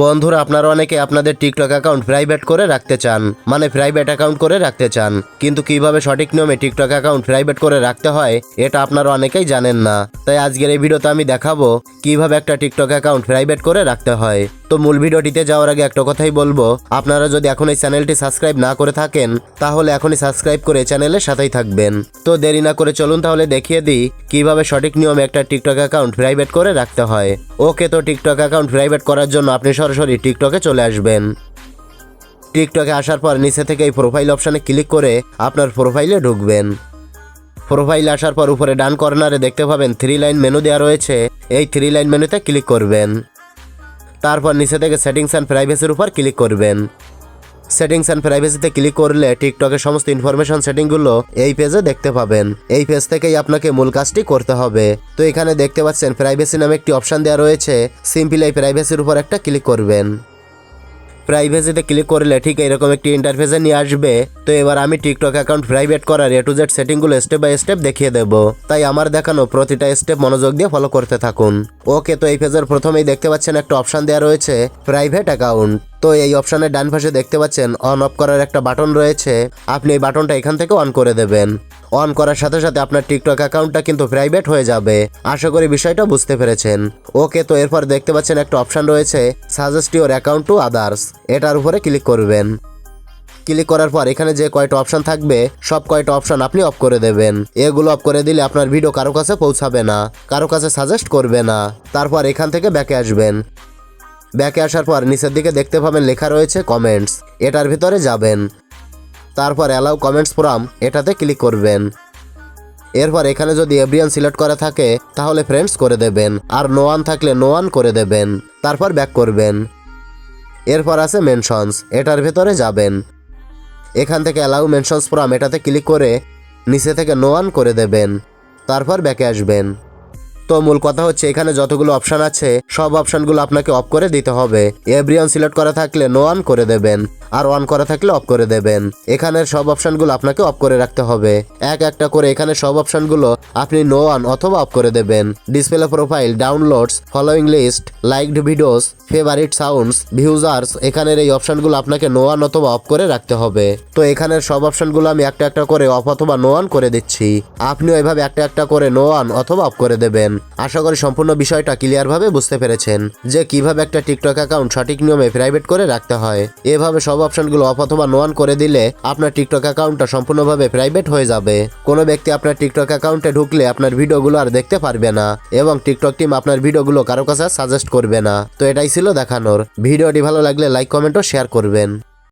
বন্ধুরা, আপনারা অনেকে আপনাদের টিকটক অ্যাকাউন্ট প্রাইভেট করে রাখতে চান। মানে প্রাইভেট অ্যাকাউন্ট করে রাখতে চান। কিন্তু কীভাবে সঠিক নিয়মে টিকটক অ্যাকাউন্ট প্রাইভেট করে রাখতে হয়, এটা আপনারা অনেকেই জানেন না। তাই আজকের এই ভিডিওতে আমি দেখাবো কীভাবে একটা টিকটক অ্যাকাউন্ট প্রাইভেট করে রাখতে হয়। তো মূল ভিডিওটিতে যাওয়ার আগে একটা কথাই বলব, আপনারা যদি এখন এই চ্যানেলটি সাবস্ক্রাইব না করে থাকেন, তাহলে এখনই সাবস্ক্রাইব করে চ্যানেলের সাথেই থাকবেন। তো দেরি না করে চলুন তাহলে দেখিয়ে দিই কীভাবে সঠিক নিয়মে একটা টিকটক অ্যাকাউন্ট প্রাইভেট করে রাখতে হয়। ওকে, তো টিকটক অ্যাকাউন্ট প্রাইভেট করার জন্য আপনি সরাসরি টিকটকে চলে আসবেন। টিকটকে আসার পর নিচে থেকে এই প্রোফাইল অপশানে ক্লিক করে আপনার প্রোফাইলে ঢুকবেন। প্রোফাইল আসার পর উপরে ডান কর্নারে দেখতে পাবেন থ্রি লাইন মেনু দেওয়া রয়েছে। এই থ্রি লাইন মেনুতে ক্লিক করবেন। তারপর নিচে থেকে সেটিংস অ্যান্ড প্রাইভেসির উপর ক্লিক করবেন। সেটিংস অ্যান্ড প্রাইভেসিতে ক্লিক করলে টিকটকের সমস্ত ইনফরমেশন সেটিংগুলো এই পেজে দেখতে পাবেন। এই পেজ থেকেই আপনাকে মূল কাজটি করতে হবে। তো এখানে দেখতে পাচ্ছেন প্রাইভেসি নামে একটি অপশান দেওয়া রয়েছে। সিম্পল এই প্রাইভেসির উপর একটা ক্লিক করবেন। প্রাইভেসিতে ক্লিক করলে ঠিক এরকম একটি ইন্টারফেসে নিয়ে আসবে। তো এবার আমি টিকটক অ্যাকাউন্ট প্রাইভেট করার এ টু জেড সেটিংগুলো স্টেপ বাই স্টেপ দেখিয়ে দেবো। তাই আমার দেখানো প্রতিটা স্টেপ মনোযোগ দিয়ে ফলো করতে থাকুন। ওকে তো এই পেজের প্রথমেই দেখতে পাচ্ছেন একটা অপশান দেওয়া রয়েছে প্রাইভেট অ্যাকাউন্ট তো এই অপশানের ডান পাশে দেখতে পাচ্ছেন অন অফ করার একটা বাটন রয়েছে। আপনি এই বাটনটা এখান থেকে অন করে দেবেন। অন করার সাথে সাথে আপনার টিকটক অ্যাকাউন্টটা কিন্তু প্রাইভেট হয়ে যাবে। আশা করি বিষয়টা বুঝতে পেরেছেন। ওকে, তো এরপর দেখতে পাচ্ছেন একটা অপশান রয়েছে suggest your account to others এটার উপরে ক্লিক করবেন। ক্লিক করার পর এখানে যে কয়টা অপশান থাকবে, সব কয়টা অপশান আপনি অফ করে দেবেন। এগুলো অফ করে দিলে আপনার ভিডিও কারও কাছে পৌঁছাবে না, কারও কাছে সাজেস্ট করবে না। তারপর এখান থেকে ব্যাকে আসবেন। ব্যাকে আসার পর নিচের দিকে দেখতে পাবেন লেখা রয়েছে কমেন্টস এটার ভিতরে যাবেন। তারপর অ্যালাউ কমেন্টস ফ্রম এটাতে ক্লিক করবেন। এরপর এখানে যদি এভরিয়ান সিলেক্ট করা থাকে, তাহলে ফ্রেন্ডস করে দেবেন। আর নো ওয়ান থাকলে নো ওয়ান করে দেবেন। তারপর ব্যাক করবেন। এরপর আছে মেনশনস এটার ভেতরে যাবেন। এখান থেকে অ্যালাউ মেনশনস ফ্রম এটাতে ক্লিক করে নিচে থেকে নো অন করে দেবেন। তারপর ব্যাকে আসবেন। তো মূল কথা হচ্ছে, এখানে যতগুলো অপশান আছে, সব অপশানগুলো আপনাকে অফ করে দিতে হবে। এভরিওয়ান সিলেক্ট করা থাকলে নো অন করে দেবেন, আর অন করা থাকলে অফ করে দেবেন। এখানের সব অপশানগুলো আপনাকে অফ করে রাখতে হবে। এক একটা করে এখানে সব অপশানগুলো আপনি নো অন অথবা অফ করে দেবেন। Display profile downloads following list liked videos favourite sounds viewers এখানের এই অপশানগুলো আপনাকে নো অন অথবা অফ করে রাখতে হবে। তো এখানের সব অপশানগুলো আমি একটা একটা করে অফ অথবা নো অন করে দিচ্ছি। আপনিও এভাবে একটা একটা করে নো অন অথবা অফ করে দেবেন। আশা করি সম্পূর্ণ বিষয়টা ক্লিয়ারভাবে বুঝতে পেরেছেন যে কীভাবে একটা টিকটক অ্যাকাউন্ট সঠিক নিয়মে প্রাইভেট করে রাখতে হয়। এভাবে সব অপশনগুলো অফ অথবা নো অন করে দিলে আপনার টিকটক অ্যাকাউন্টটা সম্পূর্ণভাবে প্রাইভেট হয়ে যাবে। কোনো ব্যক্তি আপনার টিকটক অ্যাকাউন্টে ঢুকলে আপনার ভিডিওগুলো আর দেখতে পারবে না এবং টিকটক টিম আপনার ভিডিওগুলো কারও কাছে সাজেস্ট করবে না। তো এটাই ছিল দেখানোর। ভিডিওটি ভালো লাগলে লাইক কমেন্ট ও শেয়ার করবেন।